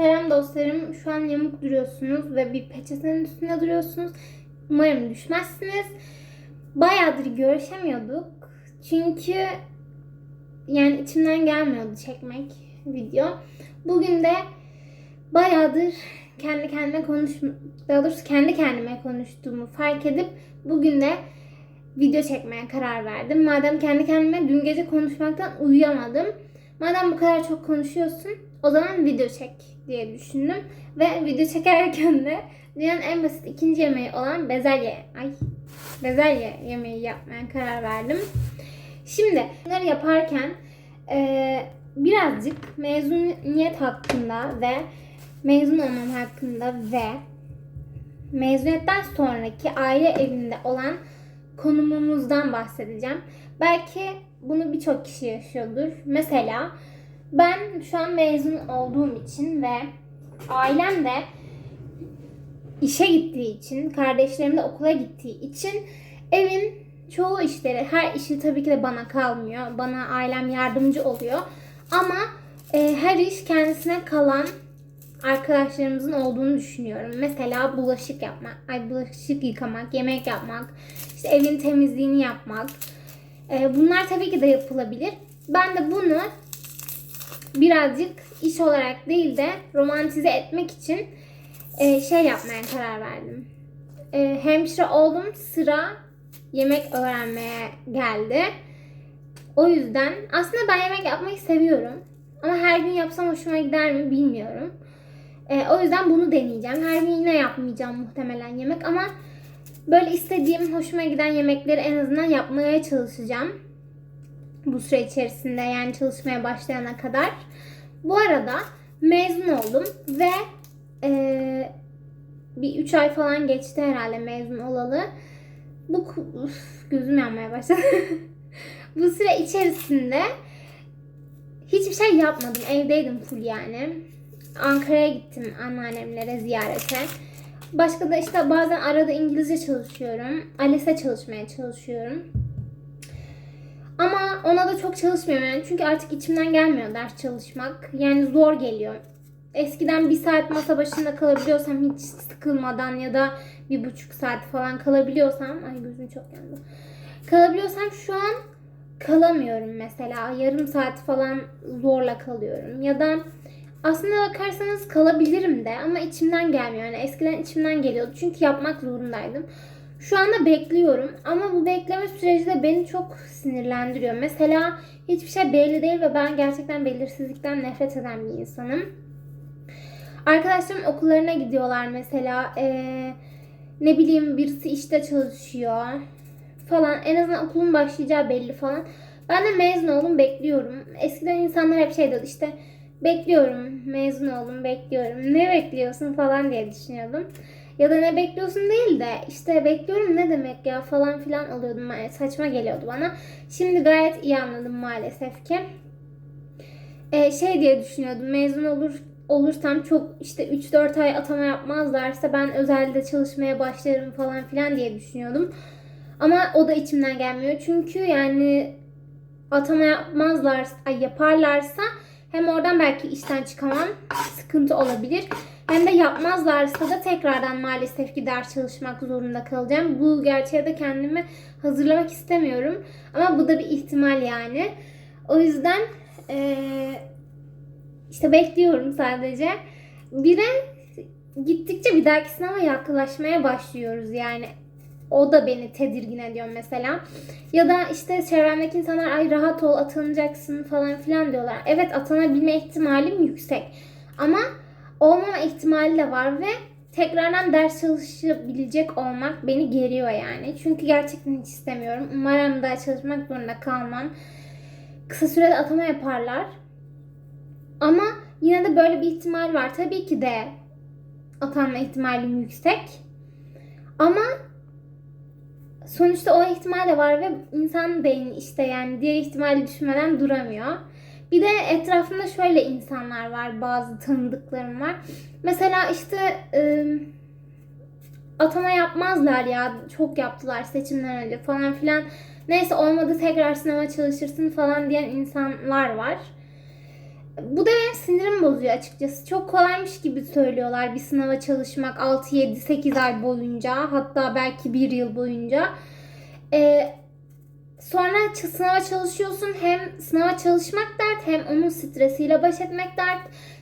Selam dostlarım. Şu an yamuk duruyorsunuz ve bir peçetenin üstünde duruyorsunuz. Umarım düşmezsiniz. Bayağıdır görüşemiyorduk. Çünkü yani içimden gelmiyordu çekmek video. Bugün de bayağıdır kendi kendime konuş daha doğrusu kendi kendime konuştuğumu fark edip bugün de video çekmeye karar verdim. Madem kendi kendime dün gece konuşmaktan uyuyamadım. Madem bu kadar çok konuşuyorsun o zaman video çek diye düşündüm. Ve video çekerken de dünyanın en basit ikinci yemeği olan bezelye, ay bezelye yemeği yapmaya karar verdim. Şimdi bunları yaparken eee, birazcık mezuniyet hakkında ve mezun olmam hakkında ve mezuniyetten sonraki aile evinde olan konumumuzdan bahsedeceğim. Belki bunu birçok kişi yaşıyordur. Mesela ben şu an mezun olduğum için ve ailem de işe gittiği için, kardeşlerim de okula gittiği için evin çoğu işleri, her işi tabii ki de bana kalmıyor. Bana ailem yardımcı oluyor. Ama e, her iş kendisine kalan arkadaşlarımızın olduğunu düşünüyorum. Mesela bulaşık yapmak, ay bulaşık yıkamak, yemek yapmak, işte evin temizliğini yapmak. E, bunlar tabii ki de yapılabilir. Ben de bunu birazcık iş olarak değil de romantize etmek için e, şey yapmaya karar verdim. E, hemşire oldum sıra yemek öğrenmeye geldi. O yüzden aslında ben yemek yapmayı seviyorum. Ama her gün yapsam hoşuma gider mi bilmiyorum. E, o yüzden bunu deneyeceğim. Her gün yine yapmayacağım muhtemelen yemek ama böyle istediğim, hoşuma giden yemekleri en azından yapmaya çalışacağım. Bu süre içerisinde yani çalışmaya başlayana kadar. Bu arada mezun oldum ve e, bir 3 ay falan geçti herhalde mezun olalı. Bu uf, gözüm yanmaya başladı. Bu süre içerisinde hiçbir şey yapmadım. Evdeydim full yani. Ankara'ya gittim anneannemlere ziyarete. Başka da işte bazen arada İngilizce çalışıyorum. ALES'e çalışmaya çalışıyorum. Ama ona da çok çalışmıyorum yani. Çünkü artık içimden gelmiyor ders çalışmak. Yani zor geliyor. Eskiden bir saat masa başında kalabiliyorsam hiç sıkılmadan ya da bir buçuk saat falan kalabiliyorsam ay gözüm çok yandı. Kalabiliyorsam şu an kalamıyorum mesela. Yarım saat falan zorla kalıyorum. Ya da aslında bakarsanız kalabilirim de ama içimden gelmiyor. Yani eskiden içimden geliyordu. Çünkü yapmak zorundaydım. Şu anda bekliyorum ama bu bekleme süreci de beni çok sinirlendiriyor. Mesela hiçbir şey belli değil ve ben gerçekten belirsizlikten nefret eden bir insanım. Arkadaşlarım okullarına gidiyorlar mesela. Ee, ne bileyim birisi işte çalışıyor falan. En azından okulun başlayacağı belli falan. Ben de mezun oldum bekliyorum. Eskiden insanlar hep şey diyordu işte bekliyorum mezun oldum bekliyorum. Ne bekliyorsun falan diye düşünüyordum. Ya da ne bekliyorsun değil de işte bekliyorum ne demek ya falan filan oluyordum. Yani saçma geliyordu bana. Şimdi gayet iyi anladım maalesef ki. Ee, şey diye düşünüyordum mezun olur olursam çok işte 3-4 ay atama yapmazlarsa ben özelde çalışmaya başlarım falan filan diye düşünüyordum. Ama o da içimden gelmiyor. Çünkü yani atama yapmazlarsa, ay yaparlarsa hem oradan belki işten çıkamam, sıkıntı olabilir. Hem de yapmazlarsa da tekrardan maalesef ki ders çalışmak zorunda kalacağım. Bu gerçeğe de kendimi hazırlamak istemiyorum. Ama bu da bir ihtimal yani. O yüzden eee, işte bekliyorum sadece. Bir de gittikçe bir dahaki sınava yaklaşmaya başlıyoruz yani. O da beni tedirgin ediyor mesela. Ya da işte çevremdeki insanlar ay rahat ol atanacaksın falan filan diyorlar. Evet atanabilme ihtimalim yüksek. Ama olmama ihtimali de var ve tekrardan ders çalışabilecek olmak beni geriyor yani. Çünkü gerçekten hiç istemiyorum. Umarım daha çalışmak zorunda kalmam. Kısa sürede atama yaparlar. Ama yine de böyle bir ihtimal var. Tabii ki de atanma ihtimalim yüksek. Ama sonuçta o ihtimal de var ve insan beyni işte yani diğer ihtimali düşünmeden duramıyor. Bir de etrafımda şöyle insanlar var, bazı tanıdıklarım var. Mesela işte e, atama yapmazlar ya, çok yaptılar seçimden önce falan filan. Neyse olmadı tekrar sınava çalışırsın falan diyen insanlar var. Bu da benim sinirimi bozuyor açıkçası. Çok kolaymış gibi söylüyorlar bir sınava çalışmak 6, 7, 8 ay boyunca. Hatta belki bir yıl boyunca. Ee, sonra sınava çalışıyorsun. Hem sınava çalışmak dert hem onun stresiyle baş etmek dert.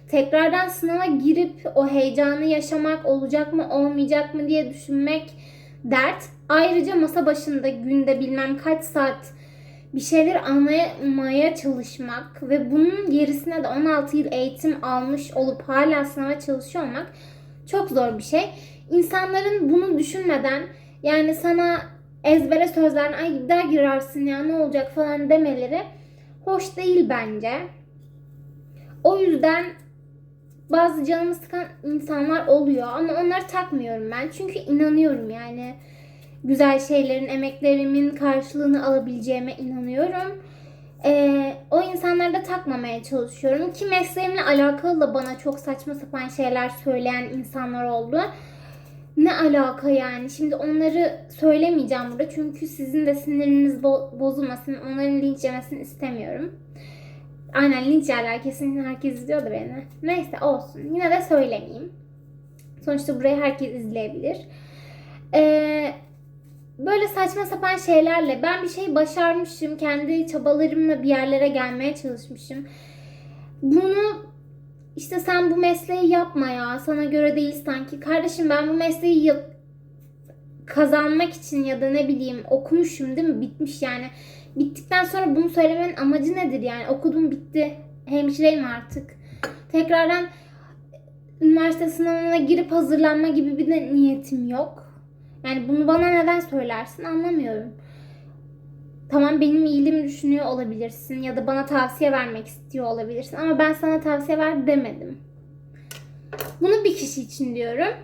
Tekrardan sınava girip o heyecanı yaşamak olacak mı olmayacak mı diye düşünmek dert. Ayrıca masa başında günde bilmem kaç saat bir şeyler anlamaya çalışmak ve bunun gerisine de 16 yıl eğitim almış olup hala sınava çalışıyor olmak çok zor bir şey. İnsanların bunu düşünmeden yani sana ezbere sözler ay bir girersin ya ne olacak falan demeleri hoş değil bence. O yüzden bazı canımı sıkan insanlar oluyor ama onları takmıyorum ben. Çünkü inanıyorum yani güzel şeylerin, emeklerimin karşılığını alabileceğime inanıyorum. Ee, o insanları da takmamaya çalışıyorum. Ki mesleğimle alakalı da bana çok saçma sapan şeyler söyleyen insanlar oldu. Ne alaka yani? Şimdi onları söylemeyeceğim burada. Çünkü sizin de siniriniz bo- bozulmasın. Onların linç yemesini istemiyorum. Aynen linç yerler kesin herkes izliyor da beni. Neyse olsun. Yine de söylemeyeyim. Sonuçta burayı herkes izleyebilir. Ee, böyle saçma sapan şeylerle ben bir şey başarmışım. Kendi çabalarımla bir yerlere gelmeye çalışmışım. Bunu işte sen bu mesleği yapma ya. Sana göre değil sanki. Kardeşim ben bu mesleği kazanmak için ya da ne bileyim okumuşum değil mi? Bitmiş yani. Bittikten sonra bunu söylemenin amacı nedir yani? Okudum bitti. Hemşireyim artık. Tekrardan üniversite sınavına girip hazırlanma gibi bir de niyetim yok. Yani bunu bana neden söylersin anlamıyorum. Tamam benim iyiliğimi düşünüyor olabilirsin ya da bana tavsiye vermek istiyor olabilirsin ama ben sana tavsiye ver demedim. Bunu bir kişi için diyorum.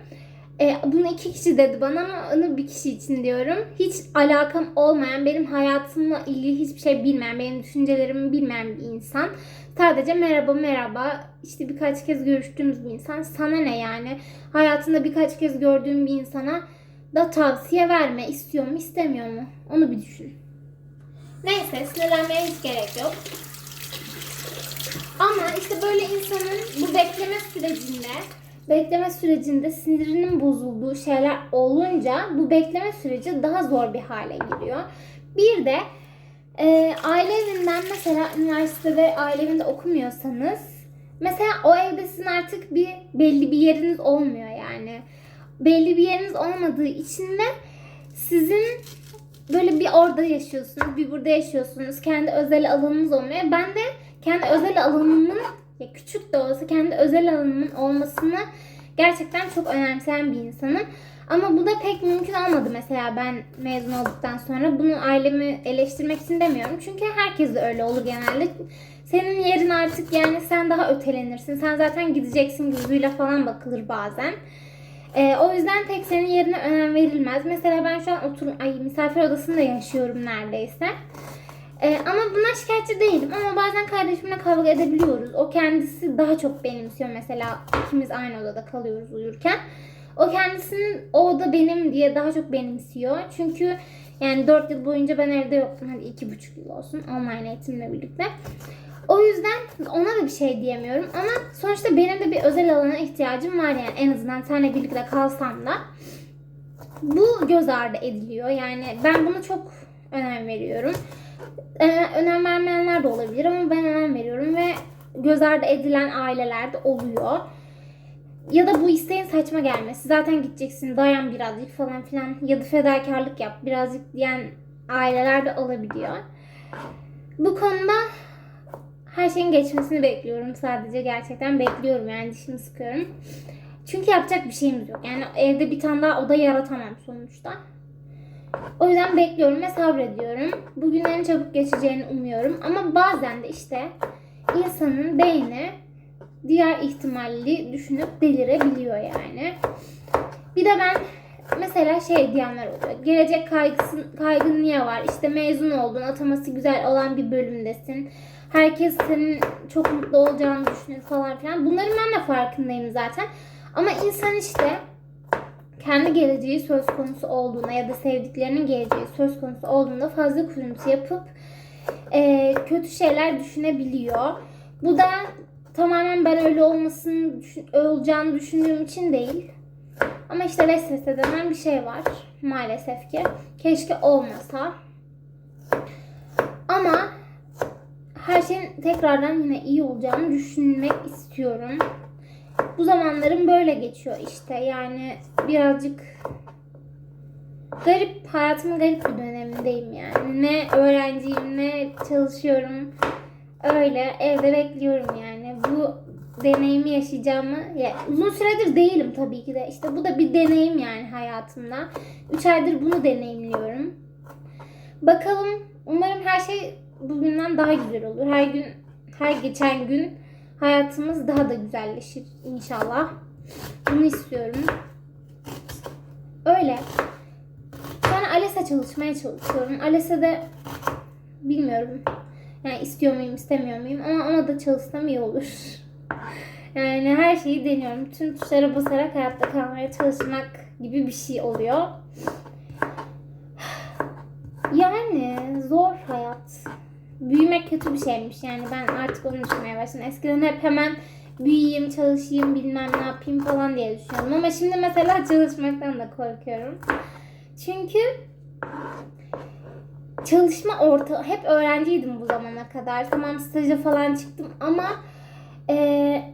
E, bunu iki kişi dedi bana ama onu bir kişi için diyorum. Hiç alakam olmayan, benim hayatımla ilgili hiçbir şey bilmeyen, benim düşüncelerimi bilmeyen bir insan. Sadece merhaba merhaba işte birkaç kez görüştüğümüz bir insan. Sana ne yani? Hayatında birkaç kez gördüğüm bir insana da tavsiye verme. istiyor mu istemiyor mu? Onu bir düşün. Neyse sinirlenmeye hiç gerek yok. Ama işte böyle insanın bu bekleme sürecinde bekleme sürecinde sinirinin bozulduğu şeyler olunca bu bekleme süreci daha zor bir hale giriyor. Bir de e, aile evinden mesela üniversitede aile evinde okumuyorsanız mesela o evde sizin artık bir belli bir yeriniz olmuyor yani. Belli bir yeriniz olmadığı için de sizin böyle bir orada yaşıyorsunuz, bir burada yaşıyorsunuz. Kendi özel alanınız olmuyor. Ben de kendi özel alanımın ya küçük de olsa kendi özel alanımın olmasını gerçekten çok önemseyen bir insanım. Ama bu da pek mümkün olmadı mesela ben mezun olduktan sonra. Bunu ailemi eleştirmek için demiyorum. Çünkü herkes de öyle olur genelde. Senin yerin artık yani sen daha ötelenirsin. Sen zaten gideceksin gözüyle falan bakılır bazen. Ee, o yüzden tek senin yerine önem verilmez. Mesela ben şu an otur ay misafir odasında yaşıyorum neredeyse. Ee, ama buna şikayetçi değilim. Ama bazen kardeşimle kavga edebiliyoruz. O kendisi daha çok benimsiyor mesela. ikimiz aynı odada kalıyoruz uyurken. O kendisinin o oda benim diye daha çok benimsiyor. Çünkü yani 4 yıl boyunca ben evde yoktum. Hadi 2,5 yıl olsun online eğitimle birlikte. O yüzden ona da bir şey diyemiyorum. Ama sonuçta benim de bir özel alana ihtiyacım var yani. En azından seninle birlikte kalsam da. Bu göz ardı ediliyor. Yani ben buna çok önem veriyorum. Ee, önem vermeyenler de olabilir ama ben önem veriyorum ve göz ardı edilen aileler de oluyor. Ya da bu isteğin saçma gelmesi. Zaten gideceksin dayan birazcık falan filan ya da fedakarlık yap birazcık diyen aileler de olabiliyor. Bu konuda her şeyin geçmesini bekliyorum sadece gerçekten bekliyorum yani dişimi sıkıyorum. Çünkü yapacak bir şeyimiz yok. Yani evde bir tane daha oda yaratamam sonuçta. O yüzden bekliyorum ve sabrediyorum. Bugünlerin çabuk geçeceğini umuyorum. Ama bazen de işte insanın beyni diğer ihtimalli düşünüp delirebiliyor yani. Bir de ben mesela şey diyenler oluyor. Gelecek kaygısı, kaygın niye var? İşte mezun oldun, ataması güzel olan bir bölümdesin. Herkes senin çok mutlu olacağını düşünüyor falan filan. Bunların ben de farkındayım zaten. Ama insan işte kendi geleceği söz konusu olduğunda ya da sevdiklerinin geleceği söz konusu olduğunda fazla kuruntu yapıp e, kötü şeyler düşünebiliyor. Bu da tamamen ben öyle olmasını düşün- olacağını düşündüğüm için değil. Ama işte vesvese denen bir şey var maalesef ki. Keşke olmasa. Ama her şeyin tekrardan yine iyi olacağını düşünmek istiyorum. Bu zamanlarım böyle geçiyor işte. Yani birazcık garip, hayatımın garip bir dönemindeyim yani. Ne öğrenciyim ne çalışıyorum. Öyle evde bekliyorum yani. Bu deneyimi yaşayacağımı ya uzun süredir değilim tabii ki de. İşte bu da bir deneyim yani hayatımda. 3 aydır bunu deneyimliyorum. Bakalım umarım her şey bugünden daha güzel olur. Her gün her geçen gün hayatımız daha da güzelleşir inşallah. Bunu istiyorum. Öyle. Sonra ALES'e çalışmaya çalışıyorum. ALES'e bilmiyorum. Yani istiyor muyum, istemiyor muyum ama ona da çalışsam iyi olur. Yani her şeyi deniyorum. Tüm tuşlara basarak hayatta kalmaya çalışmak gibi bir şey oluyor. Yani zor hayat. Büyümek kötü bir şeymiş yani ben artık onu düşünmeye başladım. Eskiden hep hemen büyüyeyim, çalışayım, bilmem ne yapayım falan diye düşünüyordum. Ama şimdi mesela çalışmaktan da korkuyorum. Çünkü çalışma orta hep öğrenciydim bu zamana kadar. Tamam staja falan çıktım ama eee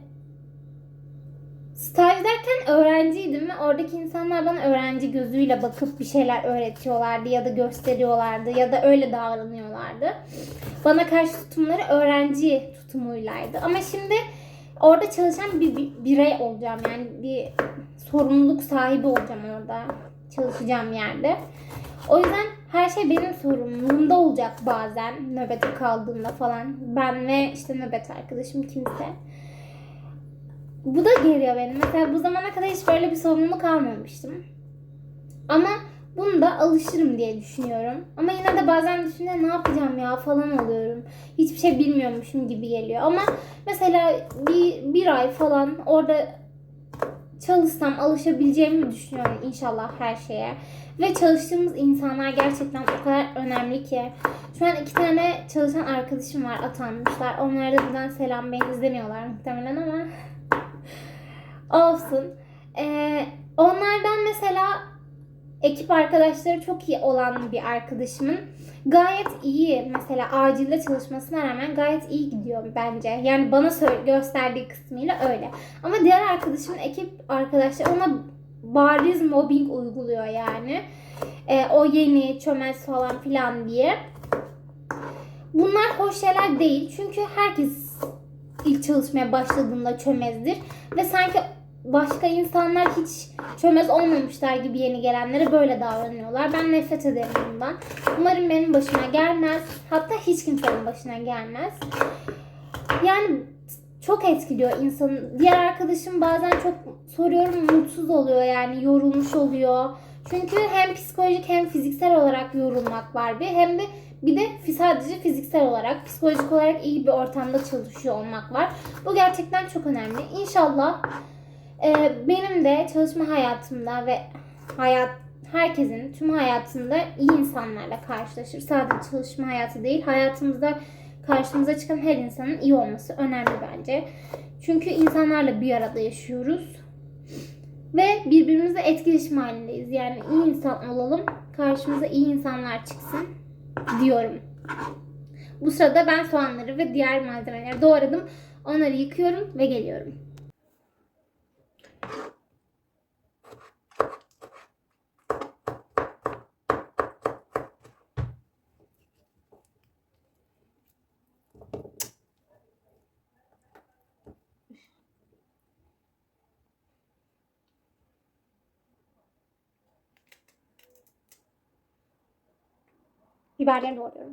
staj derken öğrenciydim ve oradaki insanlar bana öğrenci gözüyle bakıp bir şeyler öğretiyorlardı ya da gösteriyorlardı ya da öyle davranıyorlardı. Bana karşı tutumları öğrenci tutumuylaydı. Ama şimdi orada çalışan bir, bir birey olacağım yani bir sorumluluk sahibi olacağım orada çalışacağım yerde. O yüzden her şey benim sorumluluğumda olacak bazen nöbete kaldığımda falan. Ben ve işte nöbet arkadaşım kimse. Bu da geriyor beni. Mesela bu zamana kadar hiç böyle bir sorumluluk almamıştım. Ama bunu da alışırım diye düşünüyorum. Ama yine de bazen düşünüyorum ne yapacağım ya falan oluyorum. Hiçbir şey bilmiyormuşum gibi geliyor. Ama mesela bir, bir ay falan orada çalışsam alışabileceğimi düşünüyorum inşallah her şeye. Ve çalıştığımız insanlar gerçekten o kadar önemli ki. Şu an iki tane çalışan arkadaşım var atanmışlar. Onlara da buradan selam beni izlemiyorlar muhtemelen ama olsun. Ee, onlardan mesela ekip arkadaşları çok iyi olan bir arkadaşımın gayet iyi mesela acilde çalışmasına rağmen gayet iyi gidiyor bence. Yani bana gösterdiği kısmıyla öyle. Ama diğer arkadaşımın ekip arkadaşları ona bariz mobbing uyguluyor yani. Ee, o yeni çömez falan filan diye. Bunlar hoş şeyler değil. Çünkü herkes ilk çalışmaya başladığında çömezdir. Ve sanki başka insanlar hiç çömez olmamışlar gibi yeni gelenlere böyle davranıyorlar. Ben nefret ederim bundan. Umarım benim başıma gelmez. Hatta hiç kimsenin başına gelmez. Yani çok etkiliyor insanı. Diğer arkadaşım bazen çok soruyorum mutsuz oluyor yani yorulmuş oluyor. Çünkü hem psikolojik hem fiziksel olarak yorulmak var bir hem de bir de sadece fiziksel olarak, psikolojik olarak iyi bir ortamda çalışıyor olmak var. Bu gerçekten çok önemli. İnşallah e, benim de çalışma hayatımda ve hayat herkesin tüm hayatında iyi insanlarla karşılaşır. Sadece çalışma hayatı değil, hayatımızda karşımıza çıkan her insanın iyi olması önemli bence. Çünkü insanlarla bir arada yaşıyoruz. Ve birbirimizle etkileşim halindeyiz. Yani iyi insan olalım, karşımıza iyi insanlar çıksın diyorum. Bu sırada ben soğanları ve diğer malzemeleri doğradım. Onları yıkıyorum ve geliyorum. you buy it order.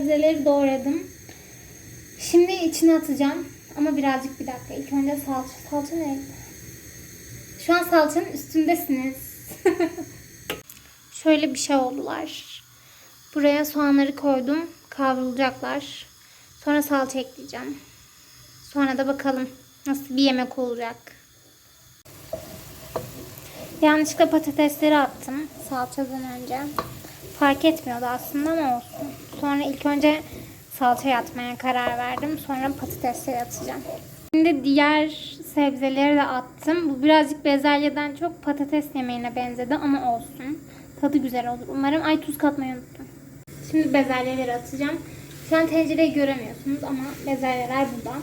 Sebzeleri doğradım. Şimdi içine atacağım. Ama birazcık bir dakika. İlk önce salça. Salça nerede? Şu an salçanın üstündesiniz. Şöyle bir şey oldular. Buraya soğanları koydum. Kavrulacaklar. Sonra salça ekleyeceğim. Sonra da bakalım nasıl bir yemek olacak. Yanlışlıkla patatesleri attım salçadan önce. Fark etmiyordu aslında ama olsun. Sonra ilk önce salçayı atmaya karar verdim. Sonra patatesleri atacağım. Şimdi diğer sebzeleri de attım. Bu birazcık bezelyeden çok patates yemeğine benzedi ama olsun. Tadı güzel olur. Umarım ay tuz katmayı unuttum. Şimdi bezelyeleri atacağım. Şu an tencereyi göremiyorsunuz ama bezelyeler burada.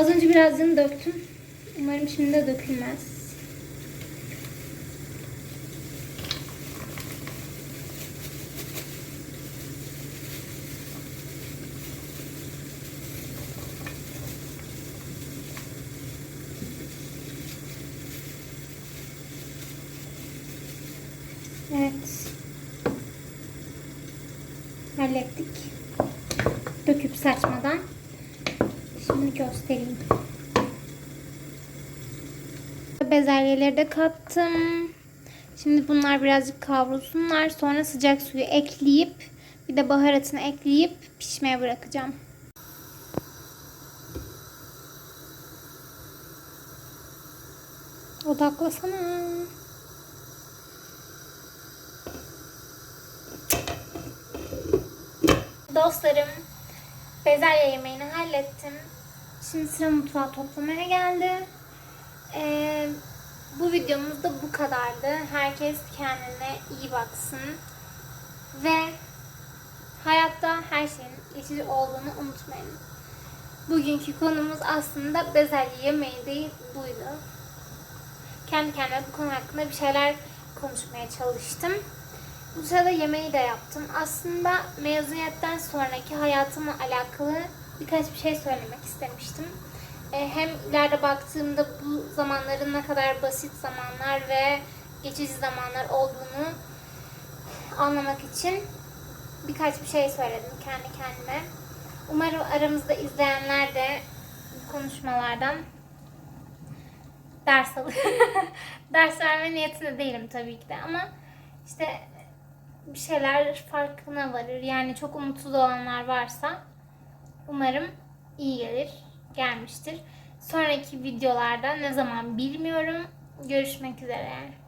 Az önce birazını döktüm. Umarım şimdi de dökülmez. Evet. Hallettik. Döküp saçmadan. Şimdi göstereyim. Bezelyeleri de kattım. Şimdi bunlar birazcık kavrulsunlar. Sonra sıcak suyu ekleyip bir de baharatını ekleyip pişmeye bırakacağım. Odaklasana. Dostlarım, bezelye yemeğini hallettim. Şimdi sıra mutfağı toplamaya geldi. Ee, bu videomuz da bu kadardı. Herkes kendine iyi baksın. Ve hayatta her şeyin geçici olduğunu unutmayın. Bugünkü konumuz aslında bezelye yemeği değil buydu. Kendi kendime bu konu hakkında bir şeyler konuşmaya çalıştım. Bu sırada yemeği de yaptım. Aslında mezuniyetten sonraki hayatımla alakalı birkaç bir şey söylemek istemiştim. Ee, Hem ileride baktığımda bu zamanların ne kadar basit zamanlar ve geçici zamanlar olduğunu anlamak için birkaç bir şey söyledim kendi kendime. Umarım aramızda izleyenler de bu konuşmalardan ders alır. ders verme niyetinde değilim tabii ki de ama işte bir şeyler farkına varır. Yani çok umutsuz olanlar varsa umarım iyi gelir, gelmiştir. Sonraki videolarda ne zaman bilmiyorum. Görüşmek üzere.